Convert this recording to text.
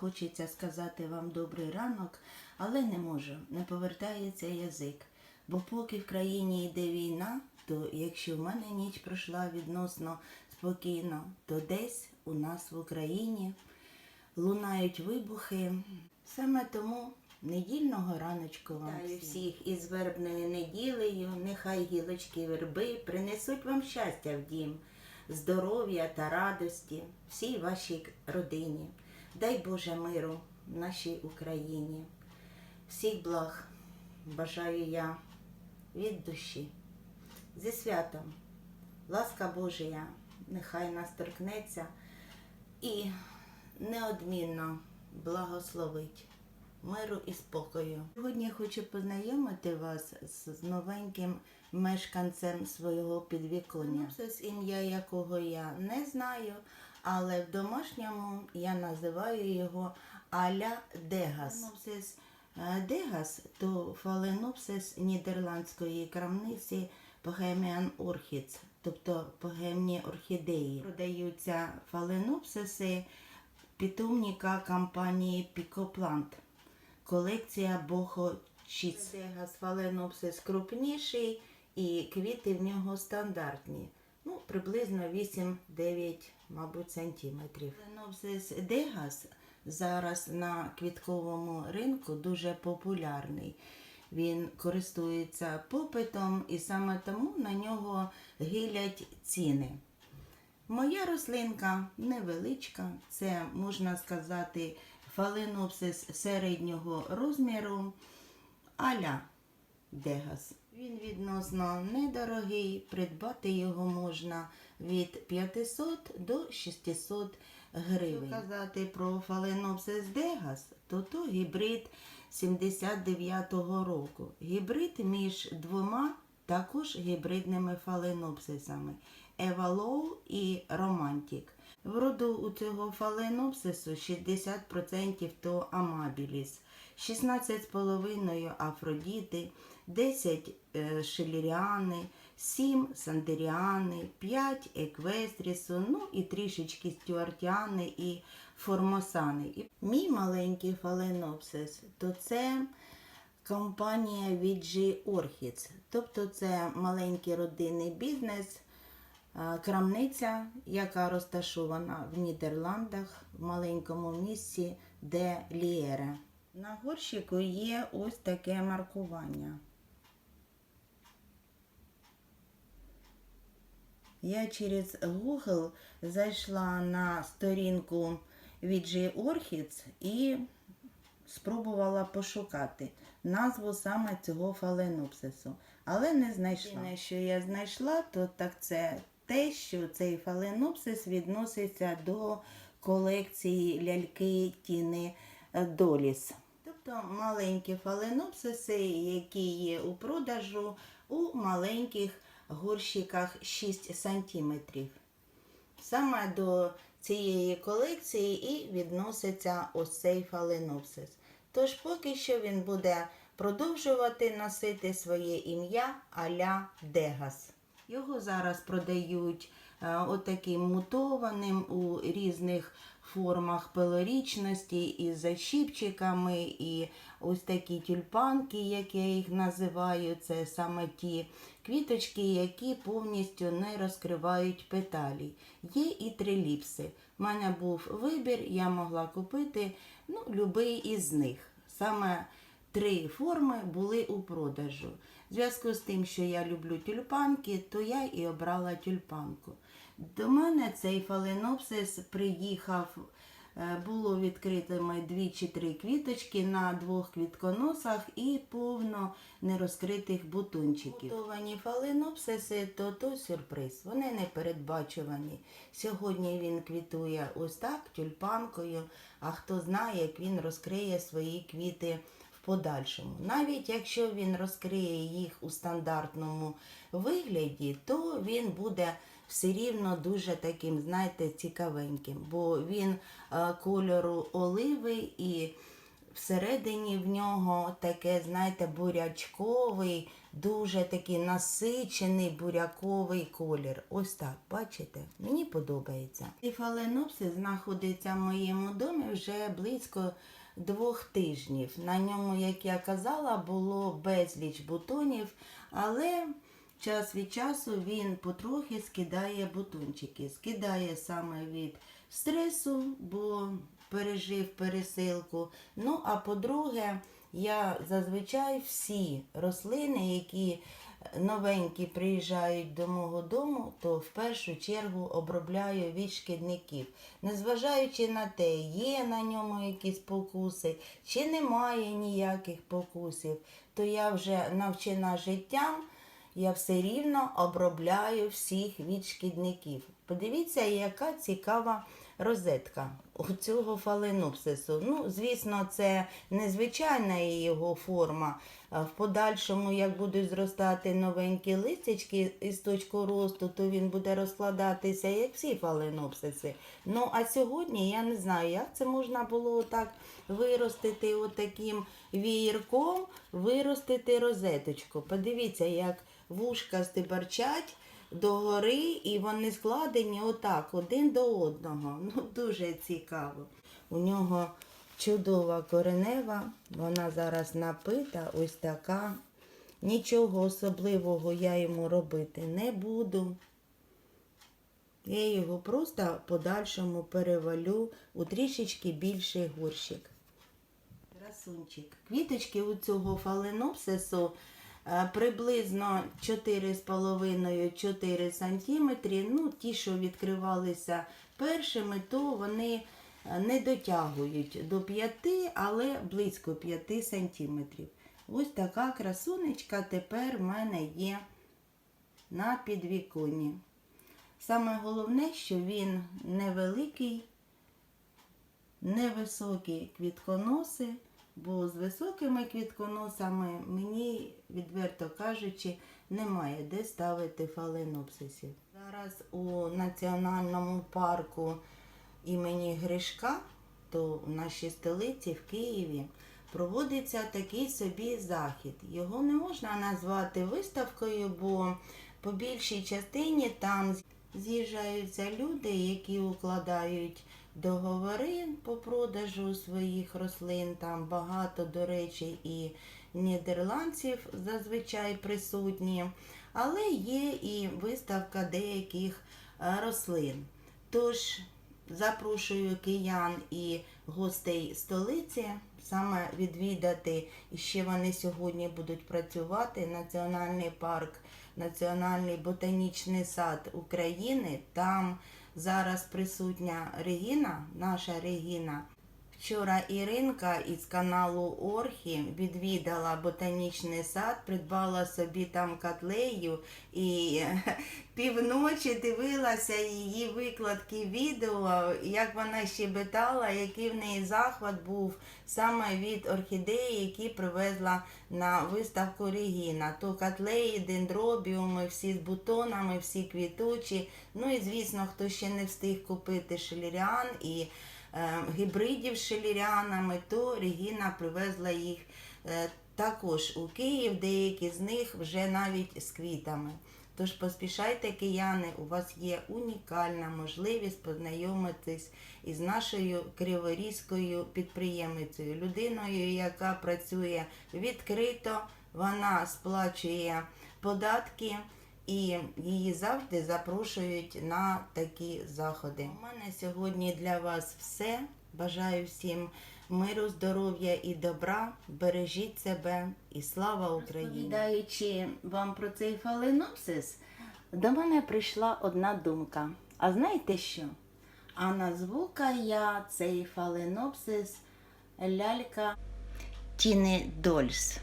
хочеться сказати вам добрий ранок, але не можу, не повертається язик. Бо поки в країні йде війна, то якщо в мене ніч пройшла відносно спокійно, то десь у нас в Україні лунають вибухи. Саме тому недільного раночку вам Вітаю всіх із вербною неділею. Нехай гілочки верби принесуть вам щастя в дім, здоров'я та радості всій вашій родині. Дай Боже миру нашій Україні. Всіх благ бажаю я від душі. Зі святом, ласка Божія, нехай нас торкнеться і неодмінно благословить миру і спокою. Сьогодні хочу познайомити вас з новеньким мешканцем свого підвіконня. Це з ім'я якого я не знаю, але в домашньому я називаю його Аля Дегас. Фаленопсис е, Дегас то фаленопсис нідерландської крамниці Bohemian Orchids, тобто погемні орхідеї. Продаються фаленопсиси питомника компанії Пікоплант. Колекція Бохо Чіц. Дегас фаленопсис крупніший і квіти в нього стандартні. Ну, приблизно 8-9, мабуть, сантиметрів. Фаленопсис Дегас зараз на квітковому ринку дуже популярний. Він користується попитом і саме тому на нього гилять ціни. Моя рослинка невеличка, це можна сказати фаленопсис середнього розміру аля Дегас. Він відносно недорогий, придбати його можна від 500 до 600 гривень. Якщо казати про фаленопсис Дегас, то то гібрид 79-го року. Гібрид між двома також гібридними фаленопсисами Евалоу і Романтік. В роду у цього фаленопсису 60% то амабіліс, 16,5 афродіти, 10 е, шеліріани, 7 сандеріани, 5 еквестрісу, ну і трішечки стюартіани і формосани. Мій маленький фаленопсис, то це компанія VG Orchids, тобто це маленький родинний бізнес. Крамниця, яка розташована в Нідерландах в маленькому місці де Лієре. На горщику є ось таке маркування. Я через Google зайшла на сторінку VG Orchids і спробувала пошукати назву саме цього фаленопсису, але не знайшла. Єдине, що я знайшла, то так це те, що цей фаленопсис відноситься до колекції ляльки Тіни Доліс. Тобто маленькі фаленопсиси, які є у продажу у маленьких горщиках 6 см. Саме до цієї колекції і відноситься ось цей фаленопсис. Тож поки що він буде продовжувати носити своє ім'я Аля Дегас. Його зараз продають е, отаким мутованим у різних формах пелорічності із защіпчиками, і ось такі тюльпанки, як я їх називаю, це саме ті квіточки, які повністю не розкривають петалі. Є і триліпси. У мене був вибір, я могла купити ну, любий із них. Саме три форми були у продажу. В зв'язку з тим, що я люблю тюльпанки, то я і обрала тюльпанку. До мене цей фаленопсис приїхав, е, було відкритими дві чи три квіточки на двох квітконосах і повно нерозкритих бутончиків. Готовані фаленопсиси то то сюрприз. Вони не передбачувані. Сьогодні він квітує ось так тюльпанкою, а хто знає, як він розкриє свої квіти подальшому. Навіть якщо він розкриє їх у стандартному вигляді, то він буде все рівно дуже таким, знаєте, цікавеньким, бо він е, кольору оливи і всередині в нього таке, знаєте, бурячковий, дуже такий насичений буряковий колір. Ось так, бачите? Мені подобається. Цей фаленопсис знаходиться в моєму домі вже близько двох тижнів. На ньому, як я казала, було безліч бутонів, але час від часу він потрохи скидає бутончики. Скидає саме від стресу, бо пережив пересилку. Ну, а по-друге, я зазвичай всі рослини, які новенькі приїжджають до мого дому, то в першу чергу обробляю від шкідників. Незважаючи на те, є на ньому якісь покуси, чи немає ніяких покусів, то я вже навчена життям, я все рівно обробляю всіх від шкідників. Подивіться, яка цікава розетка у цього фаленопсису. Ну, звісно, це незвичайна його форма. В подальшому, як будуть зростати новенькі листячки із точку росту, то він буде розкладатися, як всі фаленопсиси. Ну, а сьогодні я не знаю, як це можна було так виростити отаким вієрком, виростити розеточку. Подивіться, як вушка стибарчать догори, і вони складені отак, один до одного. Ну, дуже цікаво. У нього чудова коренева, вона зараз напита, ось така. Нічого особливого я йому робити не буду. Я його просто подальшому перевалю у трішечки більший горщик. Красунчик. Квіточки у цього фаленопсису приблизно 4,5-4 см. Ну, ті, що відкривалися першими, то вони е, не дотягують до 5, але близько 5 см. Ось така красунечка тепер в мене є на підвіконні. Саме головне, що він невеликий, невисокі квітконоси, бо з високими квітконосами мені, відверто кажучи, немає де ставити фаленопсисів. Зараз у національному парку імені Гришка, то в нашій столиці в Києві, проводиться такий собі захід. Його не можна назвати виставкою, бо по більшій частині там з'їжджаються люди, які укладають договори по продажу своїх рослин. Там багато, до речі, і нідерландців зазвичай присутні, але є і виставка деяких е, рослин. Тож запрошую киян і гостей столиці саме відвідати, і ще вони сьогодні будуть працювати, Національний парк, Національний ботанічний сад України. Там зараз присутня Регіна, наша Регіна. Вчора Іринка із каналу Орхі відвідала ботанічний сад, придбала собі там котлею і півночі дивилася її викладки відео, як вона щебетала, який в неї захват був саме від орхідеї, які привезла на виставку Регіна. То котлеї, дендробіуми, всі з бутонами, всі квітучі. Ну і звісно, хто ще не встиг купити шеліріан і гібридів з шеліріанами, то Регіна привезла їх е, також у Київ, деякі з них вже навіть з квітами. Тож поспішайте, кияни, у вас є унікальна можливість познайомитись із нашою криворізькою підприємицею, людиною, яка працює відкрито, вона сплачує податки і її завжди запрошують на такі заходи. У мене сьогодні для вас все. Бажаю всім миру, здоров'я і добра. Бережіть себе і слава Україні! Розповідаючи вам про цей фаленопсис, до мене прийшла одна думка. А знаєте що? А назву-ка я цей фаленопсис лялька Тіни Дольс.